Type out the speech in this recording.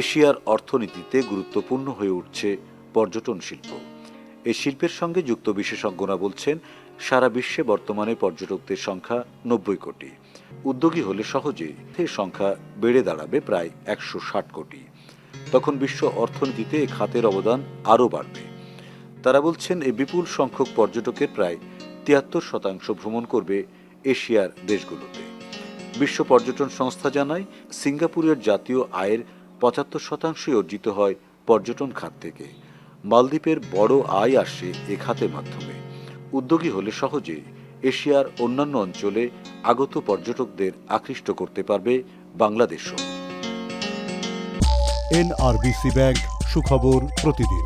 এশিয়ার অর্থনীতিতে গুরুত্বপূর্ণ হয়ে উঠছে পর্যটন শিল্প। এই শিল্পের সঙ্গে যুক্ত বিশেষজ্ঞরা বলছেন, সারা বিশ্বে বর্তমানে পর্যটকদের সংখ্যা নব্বই কোটি। উদ্যোগী হলে সহজেই এর সংখ্যা বেড়ে দাঁড়াবে প্রায় একশো ষাট কোটি। তখন বিশ্ব অর্থনীতিতে এ খাতের অবদান আরও বাড়বে। তারা বলছেন এই বিপুল সংখ্যক পর্যটকের প্রায় তিয়াত্তর শতাংশ ভ্রমণ করবে এশিয়ার দেশগুলোতে। বিশ্ব পর্যটন সংস্থা জানায়, সিঙ্গাপুরের জাতীয় আয়ের পঁচাত্তর শতাংশই অর্জিত হয় পর্যটন খাত থেকে। মালদ্বীপের বড় আয় আসে এ খাতের মাধ্যমে। উদ্যোগী হলে সহজে এশিয়ার অন্যান্য অঞ্চলে আগত পর্যটকদের আকৃষ্ট করতে পারবে বাংলাদেশও। এনআরবিসি ব্যাংক সুখবর প্রতিদিন।